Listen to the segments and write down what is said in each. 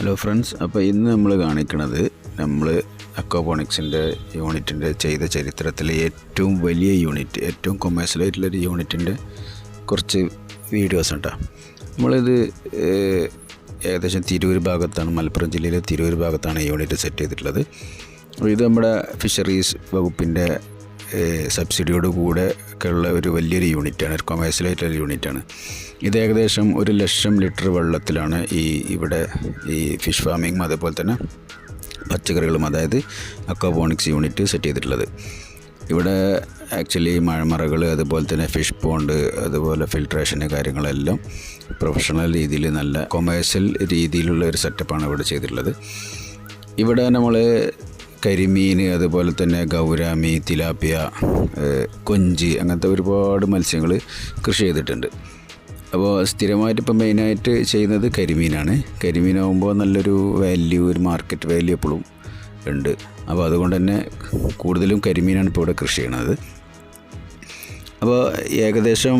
Hello friends അപ്പോൾ ഇന്ന് നമ്മൾ കാണിക്കുന്നത് നമ്മൾ അക്വാപോണിക്സിന്റെ യൂണിറ്റിന്റെ ചെയ്ത ചരിത്രത്തിലെ ഏറ്റവും വലിയ യൂണിറ്റ് ഏറ്റവും കൊമേഴ്സ്യലായിട്ടുള്ളൊരു യൂണിറ്റിന്റെ കുറച്ച് വീഡിയോസ് ഉണ്ടാ നമ്മളിത് ഏകദേശം തിരൂർ ഭാഗത്താണ് മലപ്പുറം ജില്ലയിലെ തിരൂർ ഭാഗത്താണ് യൂണിറ്റ് സെറ്റ് ചെയ്തിട്ടുള്ളത്. ഇത് നമ്മുടെ ഫിഷറീസ് വകുപ്പിന്റെ സബ്സിഡിയോട് കൂടെ ഉള്ള ഒരു വലിയൊരു യൂണിറ്റാണ് ഒരു കൊമേഴ്സ്യലായിട്ടുള്ള യൂണിറ്റാണ്. ഇത് ഏകദേശം ഒരു ലക്ഷം ലിറ്റർ വെള്ളത്തിലാണ് ഈ ഇവിടെ ഈ ഫിഷ് ഫാമിങ്ങും അതേപോലെ തന്നെ പച്ചക്കറികളും അതായത് അക്വാപോണിക്സ് യൂണിറ്റ് സെറ്റ് ചെയ്തിട്ടുള്ളത്. ഇവിടെ ആക്ച്വലി മഴമറകൾ അതുപോലെ തന്നെ ഫിഷ് പോണ്ട് അതുപോലെ ഫിൽട്രേഷന് കാര്യങ്ങളെല്ലാം പ്രൊഫഷണൽ രീതിയിൽ നല്ല കൊമേഴ്സ്യൽ രീതിയിലുള്ള ഒരു സെറ്റപ്പാണ് ഇവിടെ ചെയ്തിട്ടുള്ളത്. ഇവിടെ നമ്മൾ കരിമീൻ അതുപോലെ തന്നെ ഗൗരാമി തിലാപ്പിയ കൊഞ്ചി അങ്ങനത്തെ ഒരുപാട് മത്സ്യങ്ങൾ കൃഷി ചെയ്തിട്ടുണ്ട്. അപ്പോൾ സ്ഥിരമായിട്ട് ഇപ്പോൾ മെയിനായിട്ട് ചെയ്യുന്നത് കരിമീനാണ്. കരിമീനാകുമ്പോൾ നല്ലൊരു വാല്യൂ ഒരു മാർക്കറ്റ് വാല്യൂ എപ്പോഴും ഉണ്ട്. അപ്പോൾ അതുകൊണ്ട് തന്നെ കൂടുതലും കരിമീനാണ് ഇപ്പോൾ ഇവിടെ കൃഷി ചെയ്യണത്. അപ്പോൾ ഏകദേശം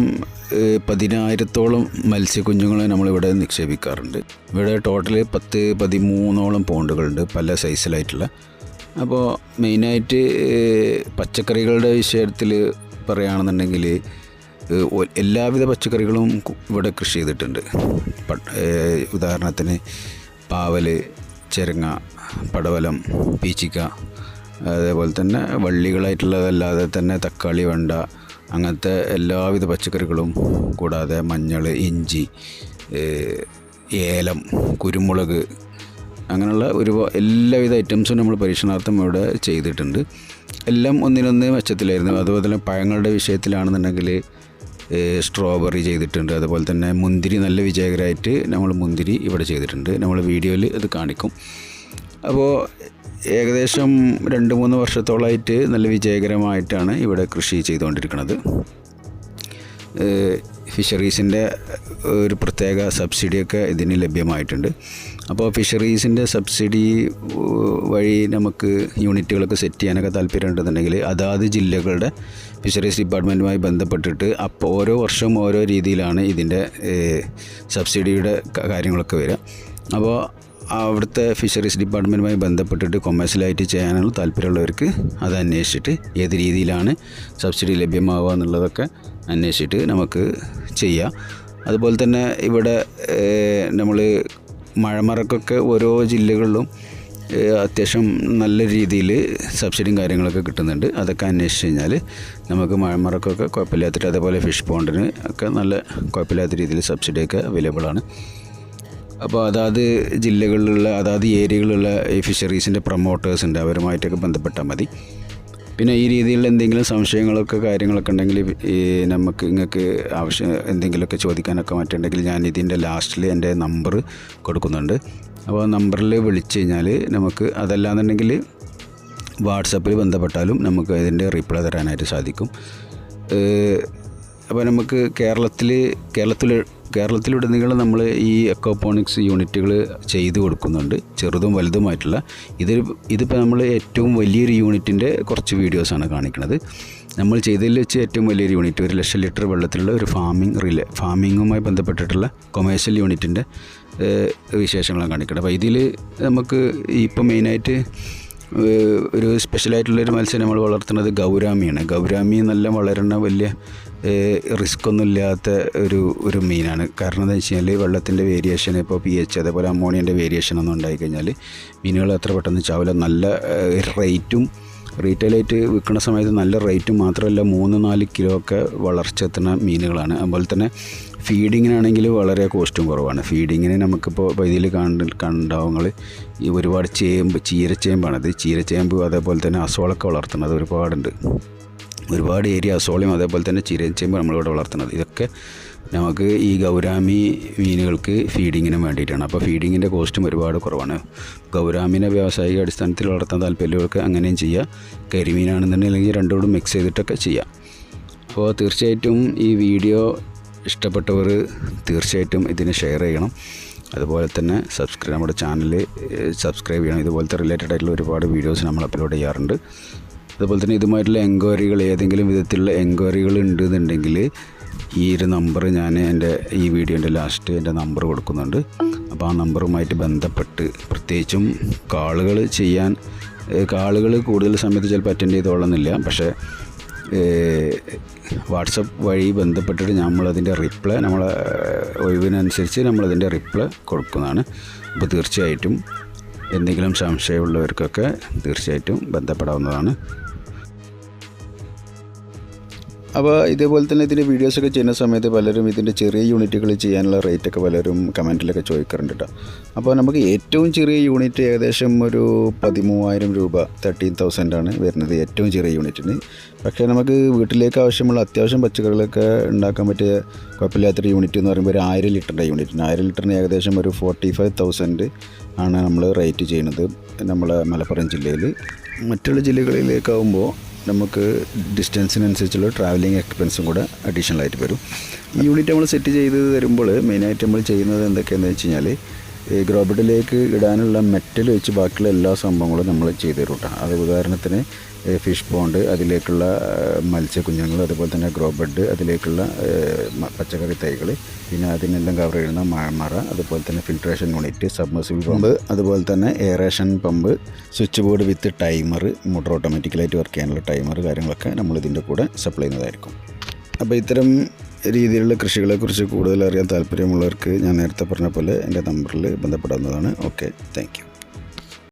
പതിനായിരത്തോളം മത്സ്യക്കുഞ്ഞുങ്ങളെ നമ്മളിവിടെ നിക്ഷേപിക്കാറുണ്ട്. ഇവിടെ ടോട്ടൽ പത്ത് പതിമൂന്നോളം പോണ്ടുകളുണ്ട് പല സൈസിലായിട്ടുള്ള അപ്പോൾ മെയിനായിട്ട് പച്ചക്കറികളുടെ വിഷയത്തിൽ പറയുകയാണെന്നുണ്ടെങ്കിൽ എല്ലാവിധ പച്ചക്കറികളും ഇവിടെ കൃഷി ചെയ്തിട്ടുണ്ട്. ഉദാഹരണത്തിന് പാവൽ ചെരങ്ങ പടവലം പീച്ചിക്ക അതേപോലെ തന്നെ വള്ളികളായിട്ടുള്ളതല്ലാതെ തന്നെ തക്കാളി വെണ്ട അങ്ങനത്തെ എല്ലാവിധ പച്ചക്കറികളും കൂടാതെ മഞ്ഞൾ ഇഞ്ചി ഏലം കുരുമുളക് അങ്ങനെയുള്ള ഒരു എല്ലാവിധ ഐറ്റംസും നമ്മൾ പരീക്ഷണാർത്ഥം ഇവിടെ ചെയ്തിട്ടുണ്ട്. എല്ലാം ഒന്നിനൊന്ന് മെച്ചത്തിലായിരുന്നു. അതുപോലെ തന്നെ പഴങ്ങളുടെ വിഷയത്തിലാണെന്നുണ്ടെങ്കിൽ സ്ട്രോബെറി ചെയ്തിട്ടുണ്ട്. അതുപോലെ തന്നെ മുന്തിരി നല്ല വിജയകരമായിട്ട് നമ്മൾ മുന്തിരി ഇവിടെ ചെയ്തിട്ടുണ്ട്. നമ്മൾ വീഡിയോയിൽ ഇത് കാണിക്കും. അപ്പോൾ ഏകദേശം രണ്ട് മൂന്ന് വർഷത്തോളമായിട്ട് നല്ല വിജയകരമായിട്ടാണ് ഇവിടെ കൃഷി ചെയ്തുകൊണ്ടിരിക്കുന്നത്. ഫിഷറീസിന്റെ ഒരു പ്രത്യേക സബ്സിഡിയൊക്കെ ഇതിന് ലഭ്യമായിട്ടുണ്ട്. അപ്പോൾ ഫിഷറീസിന്റെ സബ്സിഡി വഴി നമുക്ക് യൂണിറ്റുകളൊക്കെ സെറ്റ് ചെയ്യാനൊക്കെ താല്പര്യമുണ്ടെന്നുണ്ടെങ്കിൽ അതാത് ജില്ലകളുടെ ഫിഷറീസ് ഡിപ്പാർട്ട്മെന്റുമായി ബന്ധപ്പെട്ടിട്ട് അപ്പോൾ ഓരോ വർഷവും ഓരോ രീതിയിലാണ് ഇതിന്റെ സബ്സിഡിയുടെ കാര്യങ്ങളൊക്കെ വരിക. അപ്പോൾ അവിടുത്തെ ഫിഷറീസ് ഡിപ്പാർട്ട്മെന്റുമായി ബന്ധപ്പെട്ടിട്ട് കൊമേഴ്സ്യലായിട്ട് ചെയ്യാനുള്ള താല്പര്യമുള്ളവർക്ക് അത് അന്വേഷിച്ചിട്ട് ഏത് രീതിയിലാണ് സബ്സിഡി ലഭ്യമാവുക എന്നുള്ളതൊക്കെ അന്വേഷിച്ചിട്ട് നമുക്ക് ചെയ്യാം. അതുപോലെ തന്നെ ഇവിടെ നമ്മൾ മഴമറക്കൊക്കെ ഓരോ ജില്ലകളിലും അത്യാവശ്യം നല്ല രീതിയിൽ സബ്സിഡിയും കാര്യങ്ങളൊക്കെ കിട്ടുന്നുണ്ട്. അതൊക്കെ അന്വേഷിച്ച് കഴിഞ്ഞാൽ നമുക്ക് മഴമറക്കൊക്കെ കുഴപ്പമില്ലാത്തിട്ട് അതേപോലെ ഫിഷ് പോണ്ടിന് ഒക്കെ നല്ല കുഴപ്പമില്ലാത്ത രീതിയിൽ സബ്സിഡിയൊക്കെ അവൈലബിൾ ആണ്. അപ്പോൾ അതാത് ജില്ലകളിലുള്ള അതാത് ഏരിയകളിലുള്ള ഈ ഫിഷറീസിന്റെ പ്രൊമോട്ടേഴ്സ് ഉണ്ട്. അവരുമായിട്ടൊക്കെ ബന്ധപ്പെട്ടാൽ മതി. പിന്നെ ഈ രീതിയിലുള്ള എന്തെങ്കിലും സംശയങ്ങളൊക്കെ കാര്യങ്ങളൊക്കെ ഉണ്ടെങ്കിൽ ഈ നമുക്ക് നിങ്ങൾക്ക് ആവശ്യം എന്തെങ്കിലുമൊക്കെ ചോദിക്കാനൊക്കെ മറ്റുണ്ടെങ്കിൽ ഞാൻ ഇതിന്റെ ലാസ്റ്റിൽ എന്റെ നമ്പർ കൊടുക്കുന്നുണ്ട്. അപ്പോൾ നമ്പറിൽ വിളിച്ചു കഴിഞ്ഞാൽ നമുക്ക് അതല്ലാന്നുണ്ടെങ്കിൽ വാട്സപ്പിൽ ബന്ധപ്പെട്ടാലും നമുക്ക് ഇതിന്റെ റിപ്ലൈ തരാനായിട്ട് സാധിക്കും. അപ്പോൾ നമുക്ക് കേരളത്തിൽ കേരളത്തിൽ കേരളത്തിലുടനീളം നമ്മൾ ഈ എക്കോപോണിക്സ് യൂണിറ്റുകൾ ചെയ്തു കൊടുക്കുന്നുണ്ട്. ചെറുതും വലുതുമായിട്ടുള്ള. ഇത് ഇതിപ്പോൾ നമ്മൾ ഏറ്റവും വലിയൊരു യൂണിറ്റിന്റെ കുറച്ച് വീഡിയോസാണ് കാണിക്കുന്നത് നമ്മൾ ചെയ്തതിൽ വെച്ച് ഏറ്റവും വലിയൊരു യൂണിറ്റ് ഒരു ലക്ഷം ലിറ്റർ വെള്ളത്തിലുള്ള ഒരു ഫാമിംഗ് റിലേ ഫാമിങ്ങുമായി ബന്ധപ്പെട്ടിട്ടുള്ള കൊമേഴ്ഷ്യൽ യൂണിറ്റിന്റെ വിശേഷങ്ങളാണ് കാണിക്കുന്നത് അപ്പോൾ ഇതിൽ നമുക്ക് ഇപ്പോൾ മെയിനായിട്ട് ഒരു സ്പെഷ്യലായിട്ടുള്ളൊരു മത്സ്യം നമ്മൾ വളർത്തുന്നത് ഗൗരാമിയാണ്. ഗൗരാമി നല്ല വളരുന്ന വലിയ റിസ്ക് ഒന്നും ഇല്ലാത്ത ഒരു ഒരു മീനാണ്. കാരണം എന്താ വെച്ച് കഴിഞ്ഞാൽ വെള്ളത്തിന്റെ വേരിയേഷൻ ഇപ്പോൾ പി എച്ച് അതേപോലെ അമോണിയന്റെ വേരിയേഷൻ ഒന്നും ഉണ്ടായിക്കഴിഞ്ഞാൽ മീനുകൾ അത്ര പെട്ടെന്ന് ചാവില്ല. നല്ല റേറ്റും റീറ്റെയിലായിട്ട് വിൽക്കുന്ന സമയത്ത് നല്ല റേറ്റും മാത്രമല്ല മൂന്ന് നാല് കിലോ ഒക്കെ വളർച്ച എത്തുന്ന മീനുകളാണ്. അതുപോലെ തന്നെ ഫീഡിങ്ങിനാണെങ്കിൽ വളരെ കോസ്റ്റും കുറവാണ്. ഫീഡിങ്ങിന് നമുക്കിപ്പോൾ ഇതിൽ കണ്ട് കണ്ടാവുങ്ങൾ ഈ ഒരുപാട് ചേമ്പ് ചീരച്ചേമ്പാണത് ചീരച്ചേമ്പ് അതേപോലെ തന്നെ അസോളൊക്കെ വളർത്തുന്നത് ഒരുപാടുണ്ട്. ഒരുപാട് ഏരിയ സോളിയം അതേപോലെ തന്നെ ചീരച്ചേമ്പ് നമ്മളിവിടെ വളർത്തുന്നത്. ഇതൊക്കെ നമുക്ക് ഈ ഗൗരാമി മീനുകൾക്ക് ഫീഡിങ്ങിന് വേണ്ടിയിട്ടാണ്. അപ്പോൾ ഫീഡിങ്ങിന്റെ കോസ്റ്റും ഒരുപാട് കുറവാണ്. ഗൗരാമിനെ വ്യാവസായിക അടിസ്ഥാനത്തിൽ വളർത്താൻ താല്പര്യമുള്ളവർക്ക് അങ്ങനെയും ചെയ്യാം. കരിമീനാണെന്നുണ്ടെങ്കിൽ രണ്ടോടും മിക്സ് ചെയ്തിട്ടൊക്കെ ചെയ്യാം. അപ്പോൾ തീർച്ചയായിട്ടും ഈ വീഡിയോ ഇഷ്ടപ്പെട്ടവർ തീർച്ചയായിട്ടും ഇതിനെ ഷെയർ ചെയ്യണം. അതുപോലെ തന്നെ സബ്സ്ക്രൈബ് നമ്മുടെ ചാനൽ സബ്സ്ക്രൈബ് ചെയ്യണം. ഇതുപോലത്തെ റിലേറ്റഡ് ആയിട്ടുള്ള ഒരുപാട് വീഡിയോസ് നമ്മൾ അപ്ലോഡ് ചെയ്യാറുണ്ട്. അതുപോലെ തന്നെ ഇതുമായിട്ടുള്ള എൻക്വയറികൾ ഏതെങ്കിലും വിധത്തിലുള്ള എൻക്വയറികൾ ഉണ്ട് എന്നുണ്ടെങ്കിൽ ഈ ഒരു നമ്പർ ഞാൻ എന്റെ ഈ വീഡിയോന്റെ ലാസ്റ്റ് എന്റെ നമ്പർ കൊടുക്കുന്നുണ്ട്. അപ്പോൾ ആ നമ്പറുമായിട്ട് ബന്ധപ്പെട്ട് പ്രത്യേകിച്ചും കാളുകൾ ചെയ്യാൻ കാളുകൾ കൂടുതൽ സമയത്ത് ചിലപ്പോൾ അറ്റൻഡ് ചെയ്തോളന്നില്ല. പക്ഷേ വാട്സപ്പ് വഴി ബന്ധപ്പെട്ടിട്ട് നമ്മളതിന്റെ റിപ്ലൈ നമ്മളെ ഒഴിവിനനുസരിച്ച് നമ്മളതിന്റെ റിപ്ലൈ കൊടുക്കുന്നതാണ്. അപ്പോൾ തീർച്ചയായിട്ടും എന്തെങ്കിലും സംശയമുള്ളവർക്കൊക്കെ തീർച്ചയായിട്ടും ബന്ധപ്പെടാവുന്നതാണ്. അപ്പോൾ ഇതേപോലെ തന്നെ ഇതിന്റെ വീഡിയോസൊക്കെ ചെയ്യുന്ന സമയത്ത് പലരും ഇതിന്റെ ചെറിയ യൂണിറ്റുകൾ ചെയ്യാനുള്ള റേറ്റൊക്കെ പലരും കമന്റിലൊക്കെ ചോദിക്കാറുണ്ട് കേട്ടോ അപ്പോൾ നമുക്ക് ഏറ്റവും ചെറിയ യൂണിറ്റ് ഏകദേശം ഒരു പതിമൂവായിരം രൂപ തേർട്ടീൻ തൗസൻഡ് ആണ് വരുന്നത് ഏറ്റവും ചെറിയ യൂണിറ്റിന് പക്ഷേ നമുക്ക് വീട്ടിലേക്ക് ആവശ്യമുള്ള അത്യാവശ്യം പച്ചക്കറികളൊക്കെ ഉണ്ടാക്കാൻ പറ്റിയ കുഴപ്പമില്ലാത്തൊരു യൂണിറ്റ് എന്ന് പറയുമ്പോൾ ഒരു ആയിരം ലിറ്ററിന്റെ യൂണിറ്റിന് ആയിരം ലിറ്ററിന് ഏകദേശം ഒരു ഫോർട്ടി ഫൈവ് തൗസൻഡ് ആണ് നമ്മൾ റേറ്റ് ചെയ്യുന്നത് നമ്മളെ മലപ്പുറം ജില്ലയിൽ. മറ്റുള്ള ജില്ലകളിലേക്കാവുമ്പോൾ നമുക്ക് ഡിസ്റ്റൻസിനനുസരിച്ചുള്ള ട്രാവലിംഗ് എക്സ്പെൻസും കൂടെ അഡീഷണൽ ആയിട്ട് വരും. ഈ യൂണിറ്റ് നമ്മൾ സെറ്റ് ചെയ്ത് തരുമ്പോൾ മെയിനായിട്ട് നമ്മൾ ചെയ്യുന്നത് എന്തൊക്കെയാണെന്ന് വെച്ച് കഴിഞ്ഞാൽ ഈ ഗ്രോബിഡിലേക്ക് ഇടാനുള്ള മെറ്റൽ വെച്ച് ബാക്കിയുള്ള എല്ലാ സംഭവങ്ങളും നമ്മൾ ചെയ്തു തരും കേട്ടോ. അത് ഉദാഹരണത്തിന് ഫിഷ് പോണ്ട് അതിലേക്കുള്ള മത്സ്യക്കുഞ്ഞുങ്ങൾ അതുപോലെ തന്നെ ഗ്രോ ബെഡ് അതിലേക്കുള്ള പച്ചക്കറി തൈകൾ പിന്നെ അതിനെല്ലാം കവർ ചെയ്യുന്ന മഴമറ അതുപോലെ തന്നെ ഫിൽട്രേഷൻ യൂണിറ്റ് സബ്മർസിബിൾ പമ്പ് അതുപോലെ തന്നെ aeration pump switch board with timer motor ഓട്ടോമാറ്റിക്കലായിട്ട് work ചെയ്യാനുള്ള ടൈമർ കാര്യങ്ങളൊക്കെ നമ്മൾ ഇതിന്റെ കൂടെ സപ്ലൈ ചെയ്യുന്നതായിരിക്കും. അപ്പോൾ ഇത്തരം രീതിയിലുള്ള കൃഷികളെക്കുറിച്ച് കൂടുതൽ അറിയാൻ താല്പര്യമുള്ളവർക്ക് ഞാൻ നേരത്തെ പറഞ്ഞ പോലെ എന്റെ നമ്പറിൽ ബന്ധപ്പെടാവുന്നതാണ്. Okay thank